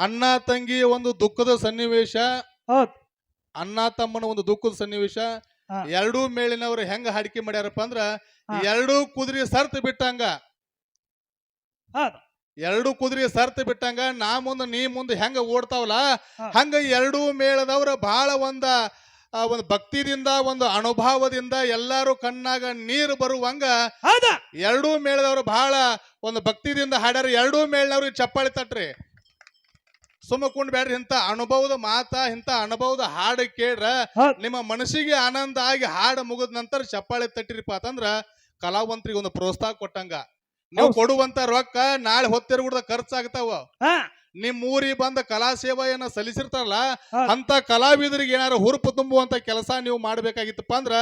ಅಣ್ಣ ತಂಗಿ ಒಂದು ದುಃಖದ ಸನ್ನಿವೇಶ ಹೌದ್ ಅಣ್ಣ ತಮ್ಮನ ಒಂದು ದುಃಖದ ಸನ್ನಿವೇಶ ಹಾ. ಎರಡೂ ಮೇಲಿನವರು ಹೆಂಗ ಹಾಡಿಕೆ ಮಾಡ್ಯಾರಪ್ಪ ಅಂದ್ರ ಹಾ. ಎರಡೂ ಕುದುರೆ ಸರ್ತ್ ಬಿಟ್ಟಂಗ ಹೌದ್ ಎರಡು ಕುದುರೆ ಸರ್ತ್ ಬಿಟ್ಟಂಗ ನಾ ಮುಂದ ನೀ ಮುಂದೆ ಹೆಂಗ ಓಡ್ತಾವಲ್ಲ ಹಾ. ಹಂಗ ಎರಡೂ ಮೇಳದವ್ರ ಬಹಳ ಒಂದ ಆ, ಒಂದು ಭಕ್ತಿದಿಂದ ಒಂದು ಅನುಭವದಿಂದ ಎಲ್ಲಾರು ಕಣ್ಣಾಗ ನೀರು ಬರುವಂಗ ಹೌದ ಎರಡೂ ಮೇಳದವ್ರು ಬಹಳ ಒಂದು ಭಕ್ತಿದಿಂದ ಹಾಡ್ಯಾರ ಎರಡೂ ಮೇಳದವ್ರಿಗೆ ಚಪ್ಪಾಳಿ ತಟ್ರಿ ಸುಮ್ಮ ಕುಂಡ್ ಬ್ಯಾಡ್ರಿ ಇಂಥ ಅನುಭವದ ಮಾತ ಇಂಥ ಅನುಭವದ ಹಾಡು ಕೇಳ್ರ ನಿಮ್ಮ ಮನಸ್ಸಿಗೆ ಆನಂದ ಆಗಿ ಹಾಡು ಮುಗಿದ ನಂತರ ಚಪ್ಪಾಳೆ ತಟ್ಟಿರಿಪ್ಪ ಅಂತಂದ್ರ ಕಲಾವಂತರಿಗೆ ಒಂದು ಪ್ರೋತ್ಸಾಹ ಕೊಟ್ಟಂಗ. ನೀವು ಕೊಡುವಂತ ರೊಕ್ಕ ನಾಳೆ ಹೊತ್ತಿರ್ಗುಡ್ದ ಖರ್ಚಾಗ್ತಾವ. ನಿಮ್ ಊರಿಗೆ ಬಂದ ಕಲಾ ಸೇವೆಯನ್ನ ಸಲ್ಲಿಸಿರ್ತಾರಲ್ಲ. ಅಂತ ಕಲಾವಿದರಿಗೆ ಏನಾರ ಹುರುಪು ತುಂಬುವಂತ ಕೆಲಸ ನೀವು ಮಾಡ್ಬೇಕಾಗಿತ್ತಪ್ಪ ಅಂದ್ರ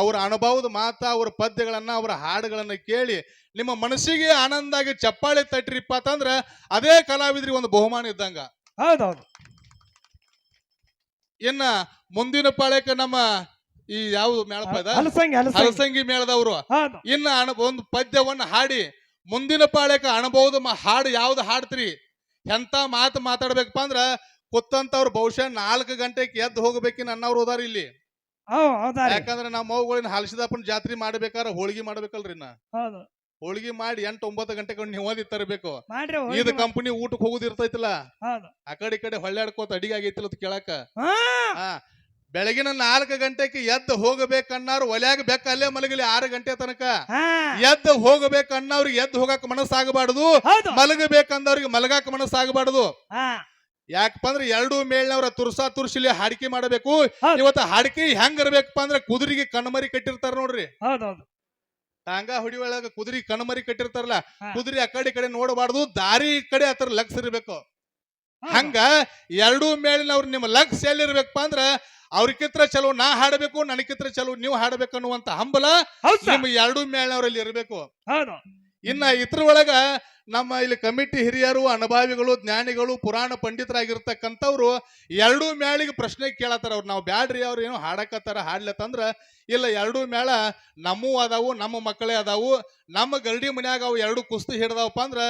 ಅವ್ರ ಅನುಭವದ ಮಾತ ಅವ್ರ ಪದ್ಯಗಳನ್ನ ಅವ್ರ ಹಾಡುಗಳನ್ನ ಕೇಳಿ ನಿಮ್ಮ ಮನಸ್ಸಿಗೆ ಆನಂದ ಆಗಿ ಚಪ್ಪಾಳೆ ತಟ್ಟಿರಿಪ್ಪ ಅಂತಂದ್ರ ಅದೇ ಕಲಾವಿದರಿಗೆ ಒಂದು ಬಹುಮಾನ ಇದ್ದಂಗ. ಹೌದೌದು. ಇನ್ನ ಮುಂದಿನ ಪಾಳ್ಯಕ್ಕೆ ನಮ್ಮ ಈ ಯಾವ್ದು ಮೇಳಪ್ಪ ಮೇಳದವ್ರು ಹಲಸಂಗಿ ಹಲಸಂಗಿ. ಹಲಸಂಗಿ ಮೇಳದವರು. ಹೌದು. ಇನ್ನ ಅಣ- ಒಂದು ಪದ್ಯವನ್ನ ಹಾಡಿ ಮುಂದಿನ ಪಾಳ್ಯಕ್ಕೆ ಮ- ಹಾಡು ಯಾವ್ದು ಹಾಡ್ತೀರಿ? ಎಂತ ಮಾತು ಮಾತಾಡ್ಬೇಕಪ್ಪ ಅಂದ್ರ ಕುತ್ತಂತವ್ರು ಬಹುಶಃ ನಾಲ್ಕು ಗಂಟೆಗೆ ಎದ್ದು ಹೋಗ್ಬೇಕಿನ ಅನ್ನವ್ರು ಹೋದಾರ ಇಲ್ಲಿ. ಯಾಕಂದ್ರೆ ಹೌದಾರಿ ಯಾಕಂದ್ರ ನಮ್ಮ ಮೌಗಳಿನ ಹಲಸಿದಪ್ಪನ ಜಾತ್ರೆ ಮಾಡ್ಬೇಕಾರ ಹೋಳಿಗೆ ಮಾಡ್ಬೇಕಲ್ರಿ ನಾ ಹೌದು. ಹೋಳಿಗೆ ಮಾಡಿ ಎಂಟು ಒಂಬತ್ತು ಗಂಟೆಗೆ ನೆಮ್ಮದಿ ತರಬೇಕು. ಮಾಡ್ರಿ ಇದು ಕಂಪನಿ ಊಟಕ್ಕೆ ಹೋಗುದಿರ್ತೈತಿಲ್ಲ ಹೌದು. ಆ ಕಡೆ ಈ ಕಡೆ ಹೊಳ್ಳಾಡ್ಕೋತ ಅಡಿಗೆ ಆಗೈತಿಲ್ಲ ಅಂತ ಕೇಳಾಕ ಹಾ. ಬೆಳಗಿನ ನಾಲ್ಕು ಗಂಟೆಗೆ ಎದ್ದು ಹೋಗಬೇಕನ್ನಾರು ಒಲ್ಯಾಗ ಬೆಕ್ಕ ಅಲ್ಲೇ ಮಲಗಲಿ ಆರು ಗಂಟೆ ತನಕ. ಹಾ. ಎದ್ದು ಹೋಗಬೇಕನ್ನವ್ರಿಗೆ ಎದ್ದು ಹೋಗಕ್ ಮನಸ್ಸಾಗಬಾರ್ದು. ಹೌದು. ಮಲಗಬೇಕಂದವ್ರಿಗೆ ಮಲಗಾಕ ಮನಸ್ಸಾಗಬಾರ್ದು. ಹಾ. ಯಾಕಪ್ಪ ಅಂದ್ರೆ ಎರಡು ಮೇಳ್ನವ್ರ ತುರ್ಸಾ ತುರ್ಸಿಲಿ ಹಾಡಿಕೆ ಮಾಡಬೇಕು. ಇವತ್ತು ಇವತ್ತ ಹಾಡಿಕೆ ಹೆಂಗ್ ಇರ್ಬೇಕಪ್ಪ ಅಂದ್ರೆ ಕುದುರಿಗೆ ಕಣ್ಮರಿ ಕಟ್ಟಿರ್ತಾರ ನೋಡ್ರಿ. ಟಾಂಗ ಹೊಡಿ ಒಳಗ ಕುದುರಿ ಕಣ್ಮರಿ ಕಟ್ಟಿರ್ತಾರಲ್ಲ ಕುದುರಿ ಆ ಕಡೆ ಕಡೆ ನೋಡಬಾರ್ದು ದಾರಿ ಈ ಕಡೆ ಆತರ ಲಕ್ಷ ಇರ್ಬೇಕು. ಹಂಗ ಎರಡೂ ಅವ್ರ ನಿಮ್ಮ ಲಕ್ಷ ಎಲ್ಲಿರ್ಬೇಕಪ್ಪ ಅಂದ್ರ ಅವ್ರಿಗಿತ್ರ ಚಲೋ ನಾ ಹಾಡಬೇಕು ನನಗಿತ್ರ ಚಲೋ ನೀವು ಹಾಡಬೇಕು ಅನ್ನುವಂತ ಹಂಬಲ. ನಿಮ್ಮ ಎರಡೂ ಮೇಲಿನವರಲ್ಲಿ ಇರಬೇಕು ಇನ್ನ ಇದ್ರ ಒಳಗ ನಮ್ಮ ಇಲ್ಲಿ ಕಮಿಟಿ ಹಿರಿಯರು ಅನುಭಾವಿಗಳು ಜ್ಞಾನಿಗಳು ಪುರಾಣ ಪಂಡಿತರಾಗಿರ್ತಕ್ಕಂಥವ್ರು ಎರಡೂ ಮೇಳಿಗೆ ಪ್ರಶ್ನೆ ಕೇಳತ್ತಾರ. ಅವ್ರು ನಾವು ಬ್ಯಾಡ್ರಿ ಅವ್ರು ಏನು ಹಾಡಕತ್ತಾರ ಹಾಡ್ಲತ್ತಂದ್ರ ಇಲ್ಲ ಎರಡೂ ಮೇಳ ನಮ್ಮೂ ಅದಾವು ನಮ್ಮ ಮಕ್ಕಳೇ ಅದಾವು ನಮ್ಮ ಗರ್ಡಿ ಮನ್ಯಾಗ ಅವು ಎರಡು ಕುಸ್ತಿ ಹಿಡ್ದಾವಪ್ಪ ಅಂದ್ರ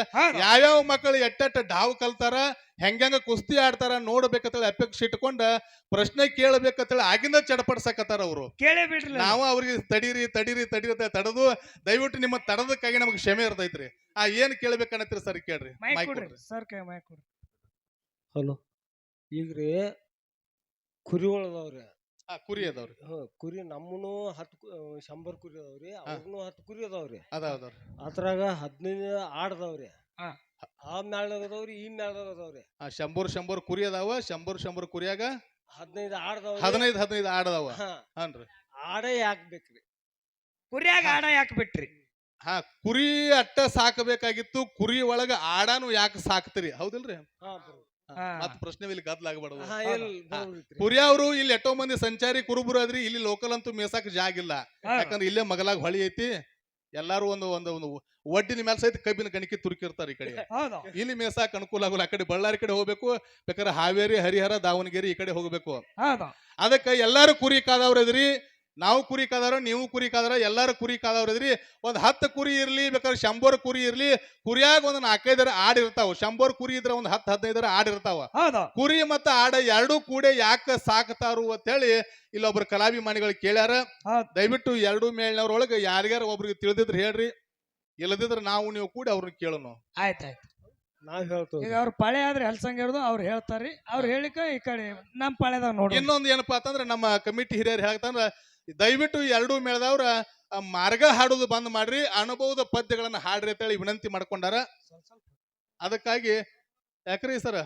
ಯಾವ್ಯಾವ ಮಕ್ಕಳು ಎಟ್ಟೆಟ್ಟ ಡಾವ್ ಕಲ್ತಾರ ಹೆಂಗಂಗ ಕುಸ್ತಿ ಆಡ್ತಾರ ನೋಡ್ಬೇಕಂತೇಳಿ ಅಪೇಕ್ಷೆ ಇಟ್ಕೊಂಡು ಪ್ರಶ್ನೆ ಕೇಳಬೇಕಂತೇಳಿ ಆಗಿಂದ ಚಡಪಡಿಸಕತ್ತಾರ ಅವರು. ಕೇಳೇ ಬಿಡ್ರಿ. ನಾವು ಅವ್ರಿಗೆ ತಡೀರಿ ತಡೀರಿ ತಡೀರಿ ಅಂತ ತಡದು ದಯವಿಟ್ಟು ನಿಮ್ಮ ತಡದಕ್ಕಾಗಿ ನಮಗೆ ಕ್ಷಮೆ ಇರ್ತೈತ್ರಿ. ಆ ಏನ್ ಕೇಳ್ಬೇಕನ್ನತ್ರಿ ಸರ್ ಕೇಳ್ರಿ. ಮೈಕ್ ಕೊಡ್ರಿ. ಸರ್ ಕೈ ಮೈಕ್ ಕೊಡ್ರಿ. ಹಲೋ. ಈಗ ರೀ ಕುರಿ ಒಳದವ್ರಿ. ಆ ಕುರಿ ಅದಾವ್ರಿ. ಹ್ಞೂ ಕುರಿ ನಮ್ಮನು ಹತ್ತು ಶಂಬರ್ ಕುರಿ ಅದಾವ್ರಿ ಅವ್ರನ್ನೂ ಹತ್ತು ಕುರಿ ಅದಾವ್ರಿ. ಅದಾವ ಅದಾವ್ರಿ. ಅದ್ರಾಗ ಹದಿನೈದು ಆಡ್ದವ್ರಿ. ಹಾ. ಆ ಅದಾವ್ರಿ ಈ ಅದಾವ್ರಿ. ಆ ಶಂಬರ್ ಶಂಬರ್ ಕುರಿ ಅದಾವ ಶಂಬರ್ ಶಂಬರ್ ಕುರಿಯಾಗ ಹದಿನೈದು ಹದಿನೈದು ಹದಿನೈದು ಆಡದವ ಹಾನ್ರಿ. ಆಡೇ ಯಾಕ್ಬೇಕ್ರಿ ಕುರಿಯಾಗ ಆಡ ಯಾಕೆ ಬಿಟ್ರಿ ಹಾ ಕುರಿ ಅಟ್ಟ ಸಾಕಬೇಕಾಗಿತ್ತು ಕುರಿ ಒಳಗ ಆಡಾನು ಯಾಕೆ ಸಾಕ್ತಿರಿ? ಹೌದಿಲ್ರಿ? ಹಾ. ಮತ್ ಪ್ರಶ್ನೆ ಇಲ್ಲಿ ಗದ್ಲಾಗಬಾರ್ದು ಹಾ. ಎಲ್ ಕುರಿ ಅವರು ಇಲ್ಲಿ ಎಷ್ಟೋ ಮಂದಿ ಸಂಚಾರಿ ಕುರುಬರು ಆದ್ರಿ ಇಲ್ಲಿ ಲೋಕಲ್ ಅಂತೂ ಮೇಸಾಕ ಜಾಗ ಇಲ್ಲ. ಯಾಕಂದ್ರೆ ಇಲ್ಲೇ ಮಗಲಾಗ ಹೊಳಿ ಐತಿ. ಎಲ್ಲಾರು ಒಂದು ಒಂದು ಒಂದು ಒಡ್ಡಿನ ಮೇಲೆ ಸಹಿತ ಕಬ್ಬಿನ ಗಣಿಕೆ ತುರುಕಿರ್ತಾರೆ ಈ ಕಡೆ. ಹೌದು. ಇಲ್ಲಿ ಮೇಸಾಕ್ ಅನುಕೂಲ ಆಗೋಲ್ಲ. ಆ ಕಡೆ ಬಳ್ಳಾರಿ ಕಡೆ ಹೋಗ್ಬೇಕು ಬೇಕಾದ್ರೆ ಹಾವೇರಿ ಹರಿಹರ ದಾವಣಗೆರೆ ಈ ಕಡೆ ಹೋಗ್ಬೇಕು. ಹೌದು. ಅದಕ್ಕೆ ಎಲ್ಲಾರು ಕುರಿ ಕಾದವ್ರ ಇದ್ರಿ ನಾವು ಕುರಿ ಕಾದವ್ರ ನೀವು ಕುರಿ ಕಾದವ್ರ ಎಲ್ಲಾರು ಕುರಿ ಕಾದವ್ರ ಇದ್ರಿ. ಒಂದ್ ಹತ್ತು ಕುರಿ ಇರ್ಲಿ ಬೇಕಾದ್ರೆ ಶಂಬರ್ ಕುರಿ ಇರ್ಲಿ. ಕುರಿಯಾಗ ಒಂದ್ ನಾಲ್ಕೈದರ ಆಡ್ ಇರ್ತಾವ. ಶಂಬರ್ ಕುರಿ ಇದ್ರೆ ಒಂದ್ ಹತ್ತು ಹದಿನೈದರ ಆಡ್ ಇರ್ತಾವ. ಹೌದು. ಕುರಿ ಮತ್ತ ಆಡ ಎರಡೂ ಕೂಡೆ ಯಾಕೆ ಸಾಕ್ತಾರು ಅಂತೇಳಿ ಇಲ್ಲೊಬ್ರು ಕಲಾಭಿಮಾನಿಗಳು ಕೇಳ್ಯಾರ. ಹೌದು. ದಯವಿಟ್ಟು ಎರಡು ಮೇಳ್ನವ್ರೊಳಗೆ ಯಾರಿಗಾರ ಒಬ್ರಿಗೆ ತಿಳಿದಿದ್ರೆ ಹೇಳ್ರಿ. ಇಲ್ಲದಿದ್ರೆ ನಾವು ನೀವು ಕೂಡ ಅವ್ರನ್ನ ಕೇಳೋಣ ಆಯ್ತಾಯ್ತು. ಈಗ ಅವ್ರ ಪಳೆ ಆದ್ರೆ ಹಲ್ಸಂಗ್ ಹಿಡ್ದು ಅವ್ರು ಹೇಳ್ತಾರ್ರಿ. ಅವ್ರು ಹೇಳಿಕ ಈ ಕಡೆ ನಮ್ಮ ಪಳೆದಾಗ ನೋಡಿ ಇನ್ನೊಂದು ಏನಪ್ಪಾ ಅಂತಂದ್ರೆ ನಮ್ಮ ಕಮಿಟಿ ಹಿರಿಯರು ಹೇಳ್ತಂದ್ರ ದಯವಿಟ್ಟು ಎರಡೂ ಮೇಳದವ್ರ ಮಾರ್ಗ ಹಾಡೋದು ಬಂದ್ ಮಾಡ್ರಿ ಅನುಭವದ ಪದ್ಯಗಳನ್ನ ಹಾಡ್ರಿ ಅಂತೇಳಿ ವಿನಂತಿ ಮಾಡ್ಕೊಂಡಾರ. ಅದಕ್ಕಾಗಿ ಯಾಕ್ರಿ ಸರ್?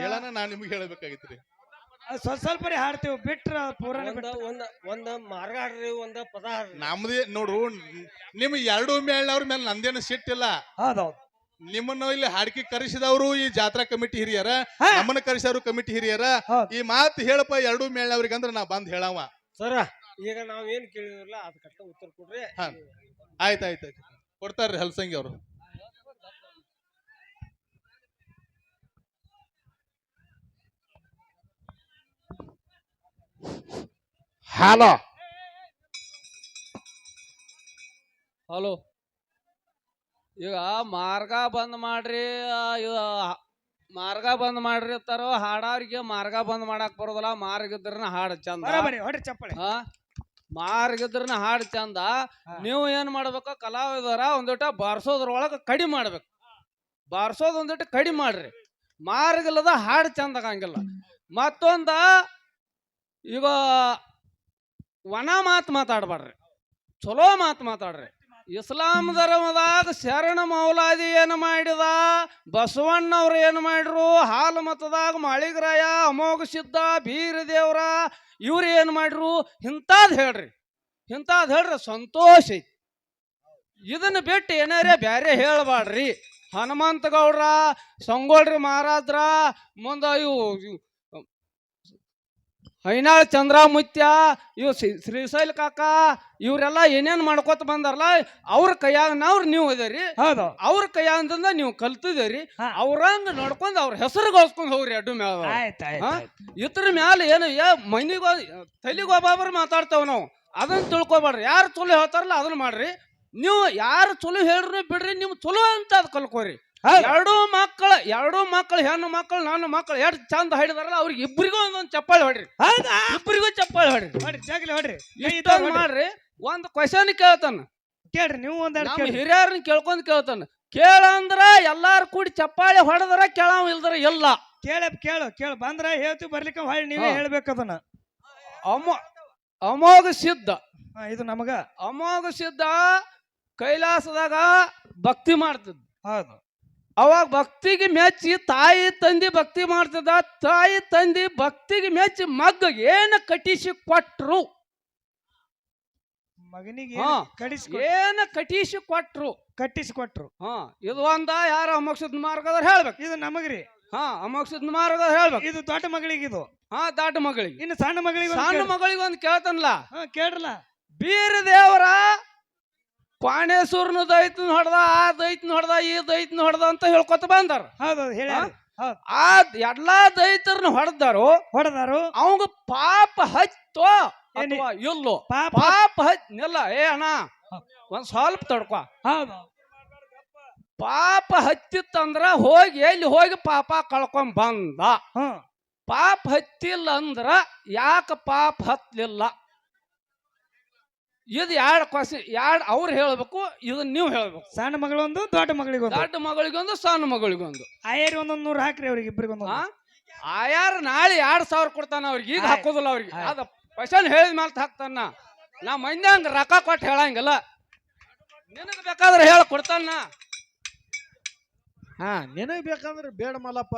ಹೇಳನ ನಾನ್ ನಿಮ್ಗೆ ಹೇಳ್ಬೇಕಾಗಿತ್ರಿ. ಅದ್ ಸ್ವಲ್ಪ ಸ್ವಲ್ಪ ರೀ ಹಾಡ್ತೇವೆ ಬಿಟ್ರ ಪೂರಾನ ಒಂದ ಒಂದ ಮಾರ್ಗ ಹಾಡ್ರಿ ಒಂದ ಪದ ಹಾಡ್ರಿ. ನಮ್ದೇ ನೋಡ್ರು ನಿಮ್ ಎರಡು ಅವ್ರ ಮೇಲೆ ನಂದೇನು ಸಿಟ್ಟಿಲ್ಲ. ಹೌದೌದು. ನಿಮ್ಮನ್ನ ಇಲ್ಲಿ ಹಾಡ್ಕಿ ಕರೆಸಿದವರು ಈ ಜಾತ್ರಾ ಕಮಿಟಿ ಹಿರಿಯರ. ನಮ್ಮನ್ನ ಕರೆಸಿದವರು ಕಮಿಟಿ ಹಿರಿಯರ ಹೌದ್. ಈ ಮಾತು ಹೇಳಪ್ಪ ಎರಡು ಮೇಳ್ನವ್ರಿಗೆ ಅಂದ್ರೆ ನಾ ಬಂದ್ ಹೇಳವ ಸರ ಈಗ ನಾವ್ ಏನ್ ಕೇಳಿದ್ರಲ್ಲ ಅದ್ ಕಟ್ಟ ಉತ್ತರ ಕೊಡ್ರಿ ಹಾ. ಆಯ್ತು ಆಯ್ತು ಆಯ್ತು ಕೊಡ್ತಾರ್ರಿ ಹಲ್ಸಂಗಿ ಅವರು ಹಲೋ ಹಲೋ ಈಗ ಮಾರ್ಗ ಬಂದ್ ಮಾಡ್ರಿ ಇವ ಮಾರ್ಗ ಬಂದ್ ಮಾಡ್ರಿ ಹಾಡವ್ರಿಗೆ ಹಾಡಾರಿಗೆ ಮಾರ್ಗ ಬಂದ್ ಮಾಡಾಕ್ ಬರೋದಲ್ಲ. ಮಾರ್ಗ ಇದ್ರನ ಹಾಡ್ ಚಂದ. ಬರಬರಿ ಹೊಡ್ರಿ ಚಪ್ಪಳಿ ಹಾ ಮಾರ್ಗ ಇದ್ರನ ಹಾಡ್ ಚಂದ. ನೀವು ಏನ್ ಮಾಡ್ಬೇಕು ಕಲಾವಿದರ ಒಂದಿಟ ಬಾರ್ಸೋದ್ರೊಳಗ ಕಡಿಮೆ ಮಾಡ್ಬೇಕು. ಬಾರ್ಸೋದ್ ಒಂದಿಟ ಕಡಿಮೆ ಮಾಡ್ರಿ. ಮಾರ್ಗ ಇಲ್ಲದ ಹಾಡ್ ಚಂದ ಆಗಂಗಿಲ್ಲ. ಮತ್ತೊಂದ ಈಗ ಒಣ ಮಾತು ಮಾತಾಡ್ಬಾರ್ರಿ. ಚಲೋ ಮಾತು ಮಾತಾಡ್ರಿ. ಇಸ್ಲಾಂ ಧರ್ಮದಾಗ ಶರಣ ಮೌಲಾದಿ ಏನು ಮಾಡಿದ? ಬಸವಣ್ಣವ್ರು ಏನು ಮಾಡ್ರು? ಹಾಲು ಮತದಾಗ ಮಾಳಿಗರಾಯ, ಅಮೋಘ ಸಿದ್ಧ ಬೀರ ದೇವ್ರ ಇವ್ರು ಏನು ಮಾಡ್ರು? ಇಂಥದ್ದು ಹೇಳ್ರಿ. ಇಂಥದ್ದು ಹೇಳ್ರಿ ಸಂತೋಷ ಇದನ್ನು ಬಿಟ್ಟು ಏನಾರೇ ಬ್ಯಾರೆ ಹೇಳಬಾಡ್ರಿ. ಹನುಮಂತ ಗೌಡ್ರ ಸಂಗೊಳ್ರಿ ಮಹಾರಾಜ್ರ, ಮುಂದೆ ಇವು ಹೈನಾಳ್ ಚಂದ್ರಾಮುತ್ಯ ಇವ್ ಶ್ರೀ- ಶ್ರೀಶೈಲ ಕಾಕ ಇವರೆಲ್ಲ ಏನೇನ್ ಮಾಡ್ಕೊತ ಬಂದಾರಲ್ಲ ಅವ್ರ ಕೈಯಾಗ ನಾವ್ರ ನೀವು ಇದೀರಿ. ಹೌದು. ಅವ್ರ ಕೈಯಾಗ ನೀವು ಕಲ್ತಿದ್ದೀರಿ. ಅವ್ರಂಗ ನೋಡ್ಕೊಂಡ್ ಅವ್ರ ಹೆಸರು ಗಳಿಸ್ಕೊಂಡ್ ಹೋಗ್ರಿ ಅಡ್ಡು ಮ್ಯಾಲ. ಇದ್ರ ಮ್ಯಾಲ ಏನು ಮನಿಗೋ ತಲಿಗೊಬ್ಬೊಬ್ರು ಮಾತಾಡ್ತೇವ್ ನಾವು. ಅದನ್ನ ತಿಳ್ಕೊಬೇಡ್ರಿ. ಯಾರು ಚಲೋ ಹೇಳ್ತಾರಲ್ಲ ಅದನ್ನ ಮಾಡ್ರಿ. ನೀವು ಯಾರು ಚಲೋ ಹೇಳ್ರಿ ಬಿಡ್ರಿ ನಿಮ್ ಚಲೋ ಅಂತ ಅದ್ ಕಲ್ಕೋರಿ. ಎರಡೂ ಮಕ್ಕಳು ಎರಡೂ ಮಕ್ಕಳು ಹೆಣ್ಣು ಮಕ್ಕಳು ನನ್ನ ಮಕ್ಕಳು ಎಷ್ಟು ಚಂದ ಹಾಡಿದಾರಲ್ಲ ಅವ್ರಿಗೆ ಇಬ್ಬರಿಗೂ ಒಂದೊಂದು ಚಪ್ಪಾಳಿ ಹೊಡ್ರಿ. ಹೌದಾ? ಇಬ್ಬರಿಗೂ ಚಪ್ಪಾಳಿ ಹೊಡ್ರಿ. ಹೊಡ್ರಿ ಜಗಲಿ ಹೊಡ್ರಿ. ಇಷ್ಟೊಂದು ಮಾಡ್ರಿ ಒಂದು ಕ್ವಶನ್ ಕೇಳ್ತಾನ. ಕೇಳ್ರಿ ನೀವು ಒಂದ್ ಹಿರಿಯರನ್ನ ಕೇಳ್ಕೊಂಡ್ ಕೇಳ್ತಾನ. ಕೇಳಂದ್ರ ಎಲ್ಲಾರು ಕೂಡಿ ಚಪ್ಪಾಳಿ ಹೊಡೆದ್ರ ಕೇಳಾವ ಇಲ್ದ್ರ ಇಲ್ಲ. ಕೇಳ ಕೇಳು ಕೇಳು. ಬಂದ್ರ ಹೇಳ್ತೀವಿ ಬರ್ಲಿಕ್ಕೆ ಹೊಳ್ಳಿ ನೀವೇ. ಹೇಳ್ಬೇಕು ಅದನ್ನ. ಅಮೋ ಅಮೋಘ ಸಿದ್ಧ. ಹಾ, ಇದು ನಮಗ. ಅಮೋಘ ಸಿದ್ಧ ಕೈಲಾಸದಾಗ ಭಕ್ತಿ ಮಾಡ್ತಿದ್ದ. ಹೌದು. ಅವಾಗ ಭಕ್ತಿಗೆ ಮೆಚ್ಚಿ ತಾಯಿ ತಂದಿ ಭಕ್ತಿ ಮಾಡ್ತದ ತಾಯಿ ತಂದಿ ಭಕ್ತಿಗೆ ಮೆಚ್ಚಿ ಮಗ್ಗ ಏನ ಕಟ್ಟಿಸಿ ಕೊಟ್ರು? ಮಗನಿಗೆ. ಕಡಿಸಿ ಏನ ಕಟ್ಟಿಸಿ ಕೊಟ್ರು? ಕಟ್ಟಿಸಿ ಕೊಟ್ರು. ಹಾ ಇದು ಒಂದ ಯಾರ ಅಮೋಕ್ಷದ ಮಾರ್ಗದವ್ರು ಹೇಳ್ಬೇಕು. ಇದು ನಮಗ್ರಿ. ಹಾ ಅಮೋಕ್ಷದ ಮಾರ್ಗದವ್ರು ಹೇಳ್ಬೇಕು. ಇದು ದೊಡ್ಡ ಮಗಳಿಗೆ ಇದು. ಹಾ ದೊಡ್ಡ ಮಗಳಿಗೆ. ಇನ್ನು ಸಣ್ಣ ಮಗಳಿಗೆ ಸಣ್ಣ. ಮಗಳಿಗೆ ಒಂದು ಕೇಳ್ತಾನಲ್ಲ? ಹಾ ಕೇಳ್ರಲ್ಲ. ಬೀರ ದೇವರ ಪಾಣೇಶ್ವರನ ದೈತ್ನ ಹೊಡೆದ ಆ ದೈತ್ನ ಹೊಡೆದ ಈ ದೈತ್ನ ಹೊಡೆದ ಅಂತ ಹೇಳ್ಕೊತ ಬಂದಾರ. ಹೇಳಿ ಆ ಎಲ್ಲಾ ದೈತರನ್ನ ಹೊಡೆದಾರು. ಹೊಡೆದಾರು. ಅವಂಗ ಪಾಪ ಹತ್ತೋ? ಅಥವಾ ಇಲ್ಲೋ? ಪಾಪ ನಿಲ್ಲ ಏ ಅಣ್ಣ ಒಂದ್ ಸ್ವಲ್ಪ ತಡ್ಕೊ. ಪಾಪ ಹತ್ತಿತ್ತಂದ್ರ ಹೋಗಿ ಎಲ್ಲಿ ಹೋಗಿ ಪಾಪ ಕಳ್ಕೊಂಡ್ ಬಂದ? ಪಾಪ ಹತ್ತಿಲ್ಲ ಅಂದ್ರ ಯಾಕ ಪಾಪ ಹತ್ಲಿಲ್ಲ? ಇದು ಎರಡು ಕ್ವಶನ್ ಎರಡು ಅವ್ರು ಹೇಳ್ಬೇಕು ಇದನ್ನ ನೀವು ಹೇಳ್ಬೇಕು. ಸಣ್ಣ ಮಗಳೊಂದು ದೊಡ್ಡ ಮಗಳಿಗೊಂದು. ದೊಡ್ಡ ಮಗಳಿಗೊಂದು ಸಣ್ಣ ಮಗಳಿಗೊಂದು. ಆಯರ್ ಒಂದೊಂದು ನೂರು ಹಾಕ್ರಿ ಅವ್ರಿಗೆ ಇಬ್ಬರಿಗೆ ಒಂದು ಆ ಆಯಾರ ನಾಳೆ ಎರಡ್ ಸಾವಿರ ಕೊಡ್ತಾನ ಅವ್ರಿಗೆ ಈಗ ಹಾಕೋದಿಲ್ಲ ಅವ್ರಿಗೆ. ಅದ ಕ್ವಶನ್ ಹೇಳಿದ ಮೇಲೆ ಹಾಕ್ತಾನ ನಾ. ಮಂದಿ ಹಂಗ ರೊಕ್ಕ ಕೊಟ್ಟು ಹೇಳಂಗಿಲ್ಲ. ನಿನಗೆ ಬೇಕಾದ್ರೆ ಹೇಳ ಕೊಡ್ತಾನ ಹಾ ನಿನಗೆ ಬೇಕಂದ್ರೆ ಬೇಡ ಮಲ್ಲಪ್ಪ.